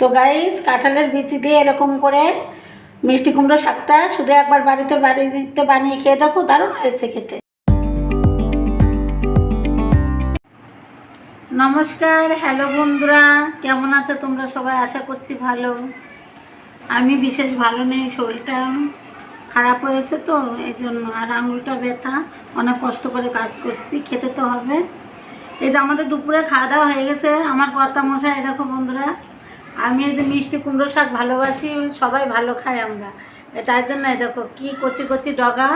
তো গাইস কাঁঠালের বিচি দিয়ে এরকম করে মিষ্টি কুমড়ো শাকটা শুধু একবার বাড়িতে বাড়িতে বানিয়ে খেয়ে দেখো, দারুণ হয়েছে খেতে। নমস্কার হ্যালো বন্ধুরা, কেমন আছো তোমরা সবাই? আশা করছি ভালো। আমি বিশেষ ভালো নেই, শরীরটা খারাপ হয়েছে তো এই জন্য আর আঙুলটা ব্যথা, অনেক কষ্ট করে কাজ করছি, খেতে তো হবে। এই যে আমাদের দুপুরে খাওয়া দাওয়া হয়ে গেছে, আমার কর্তা মশাই দেখো বন্ধুরা আমি এই যে মিষ্টি কুমড়ো শাক ভালোবাসি, সবাই ভালো খাই আমরা। তার জন্য দেখো কী কচি কচি ডগা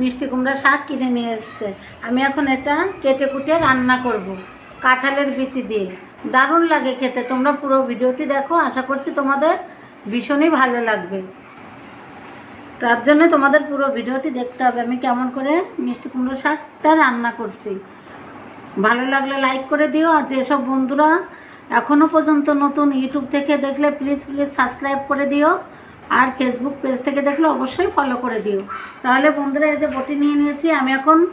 মিষ্টি কুমড়ো শাক কিনে নিয়ে এসছে। আমি এখন এটা কেটে কুটে রান্না করব। কাঁঠালের বিচি দিয়ে। দারুণ লাগে খেতে, তোমরা পুরো ভিডিওটি দেখো, আশা করছি তোমাদের ভীষণই ভালো লাগবে। তার জন্য তোমাদের পুরো ভিডিওটি দেখতে হবে, আমি কেমন করে মিষ্টি কুমড়ো শাকটা রান্না করছি। ভালো লাগলে লাইক করে দিও, আর যেসব বন্ধুরা এখনও পর্যন্ত নতুন ইউটিউব থেকে দেখলে প্লিজ প্লিজ সাবস্ক্রাইব করে দিও। আর ফেসবুক পেজ থেকে দেখলে অবশ্যই ফলো করে দিও। তাহলে বন্ধুরা, এই যে বটি নিয়ে নিয়েছি, আমি এখন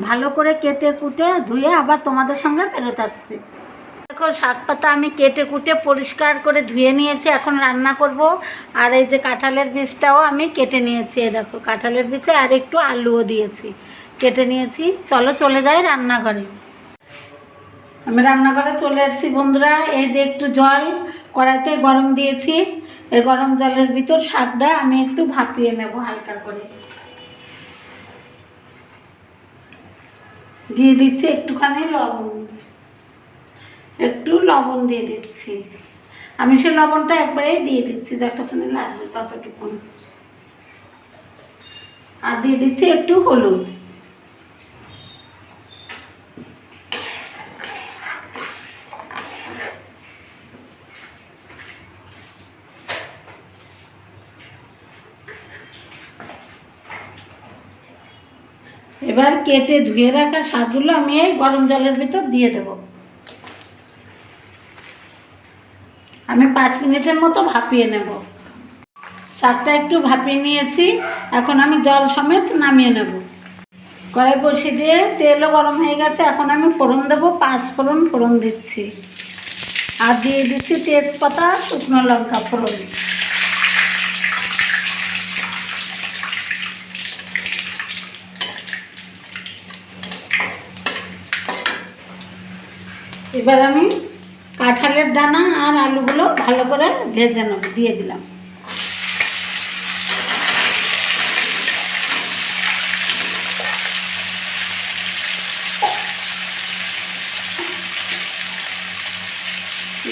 ভালো করে কেটে কুটে ধুয়ে আবার তোমাদের সঙ্গে ফেরত আসছি। দেখো, শাক পাতা আমি কেটে কুটে পরিষ্কার করে ধুয়ে নিয়েছি, এখন রান্না করব। আর এই যে কাঁঠালের বীজটাও আমি কেটে নিয়েছি, এই দেখো, কাঁঠালের বীজে আর একটু আলুও দিয়েছি। কেটে নিয়েছি। চলো, চলে যাই রান্নাঘরে। আমি রান্নাঘরে চলে এসেছি বন্ধুরা। এই যে একটু জল কড়াইতে গরম দিয়েছি। এই গরম জলের ভিতর শাকটা আমি একটু ভাপিয়ে নেব হালকা করে। দিয়ে দিচ্ছি একটুখানি লবণ। একটু লবণ দিয়ে দিচ্ছি। আমি সে লবণটা একবারেই দিয়ে দিচ্ছি যতখানি লাগবে ততটুকু আর দিয়ে দিচ্ছি একটু হলুদ। এবার কেটে ধুয়ে রাখা শাকগুলো আমি এই গরম জলের ভিতর দিয়ে দেব। আমি পাঁচ মিনিটের মতো ভাপিয়ে নেব। শাকটা একটু ভাপিয়ে নিয়েছি, এখন আমি জল সমেত নামিয়ে নেব। কড়াই বসিয়ে দিয়ে তেলও গরম হয়ে গেছে, এখন আমি ফোড়ন দেবো, পাঁচ ফোড়ন ফোড়ন দিচ্ছি। আর দিয়ে দিচ্ছি তেজপাতা, শুকনো লঙ্কা ফোড়ন। এবার আমি কাঁঠালের দানা আর আলুগুলো ভালো করে ভেজে নেব, দিয়ে দিলাম।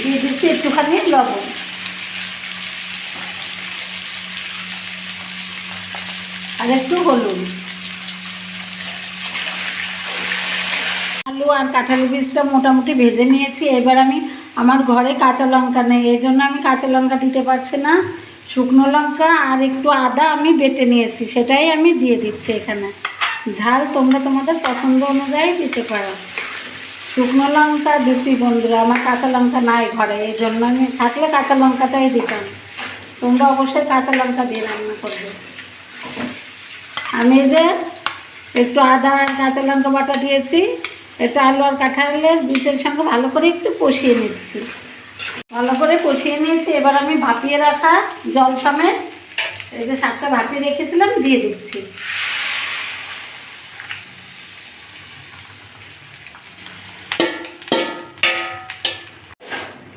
দিয়ে দিচ্ছি একটুখানি লবণ। আর একটু হলুদ। আলু আর কাঁঠালি বীজটা মোটামুটি ভেজে নিয়েছি। এবার আমি আমার ঘরে কাঁচা লঙ্কা নেই, এই জন্য আমি কাঁচা লঙ্কা দিতে পারছি না। শুকনো লঙ্কা আর একটু আদা আমি বেটে নিয়েছি, সেটাই আমি দিয়ে দিচ্ছি এখানে। ঝাল তোমরা তোমাদের পছন্দ অনুযায়ী দিতে পারো। শুকনো লঙ্কা দিচ্ছি বন্ধুরা, আমার কাঁচা লঙ্কা নাই ঘরে, এই জন্য আমি থাকলে কাঁচা লঙ্কাটাই দিতাম। তোমরা অবশ্যই কাঁচা লঙ্কা দিয়ে রান্না করবে। আমি যে একটু আদা কাঁচা লঙ্কা বাটা দিয়েছি। এটা আলু আর কাঁঠালের বীজের সঙ্গে ভালো করে একটু কষিয়ে নিচ্ছি। ভালো করে কষিয়ে নিয়েছি। এবার আমি ভাপিয়ে রাখা জল সমেত এই যে শাকটা ভাপিয়ে রেখেছিলাম, দিয়ে দিচ্ছি।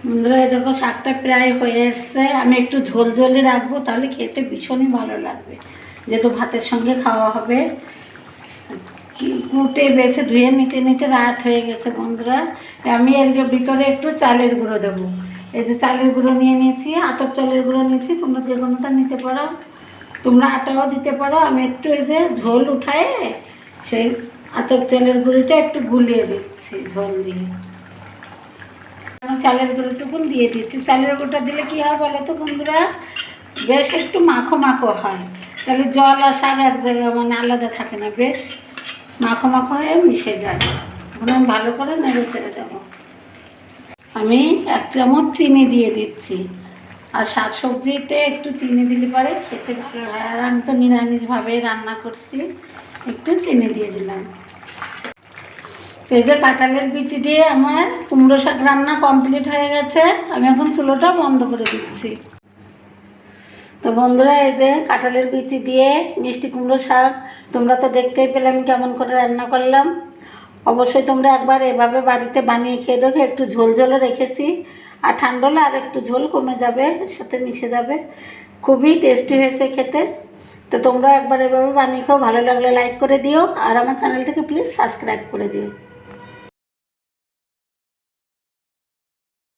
বন্ধুরা, এই দেখো শাকটা প্রায় হয়ে এসছে। আমি একটু ঝোল ঝোলে রাখব, তাহলে খেতে ভীষণই ভালো লাগবে। যেহেতু ভাতের সঙ্গে খাওয়া হবে। কুটে বেছে ধুয়ে নিতে নিতে রাত হয়ে গেছে বন্ধুরা। আমি এর ভিতরে একটু চালের গুঁড়ো দেবো। এই যে চালের গুঁড়ো নিয়ে নিয়েছি, আতপ চালের গুঁড়ো নিয়েছি, তোমরা যে কোনোটা নিতে পারো। তোমরা আটাও দিতে পারো। আমি একটু এই যে ঝোল উঠায় সেই আতপ চালের গুঁড়োটা একটু গুলিয়ে দিচ্ছি ঝোল দিয়ে। চালের গুঁড়োটুকুন দিয়ে দিচ্ছি। চালের গুঁড়োটা দিলে কী হয় বলো তো বন্ধুরা? বেশ একটু মাখো মাখো হয়। তাহলে জল আর শাক এক জায়গায় মানে আলাদা থাকে না। বেশ মাখো মাখো হয়ে মিশে যায়। এখন আমি ভালো করে নেড়ে ছেড়ে দেবো। আমি এক চামচ চিনি দিয়ে দিচ্ছি। আর শাক সবজিতে একটু চিনি দিলে পরে খেতে ভালো হয়। আর আমি তো নিরামিষভাবেই রান্না করছি। একটু চিনি দিয়ে দিলাম। এই যে কাঁঠালের বিচি দিয়ে আমার কুমড়ো শাক রান্না কমপ্লিট হয়ে গেছে। আমি এখন চুলোটা বন্ধ করে দিচ্ছি। তো বন্ধুরা, এই যে কাঁঠালের বিচি দিয়ে মিষ্টি কুমড়ো শাক, তোমরা তো দেখতেই পেলে আমি কেমন করে রান্না করলাম। অবশ্যই তোমরা একবার এভাবে বাড়িতে বানিয়ে খেয়ে দেখো, একটু ঝোল ঝোলও রেখেছি। আর ঠান্ডা হলে আর একটু ঝোল কমে যাবে, সাথে মিশে যাবে। খুবই টেস্টি হয়েছে খেতে। তো তোমরা একবার এভাবে বানিয়ে খাও, ভালো লাগলে লাইক করে দিও। আর আমার চ্যানেলটাকে প্লিজ সাবস্ক্রাইব করে দিও।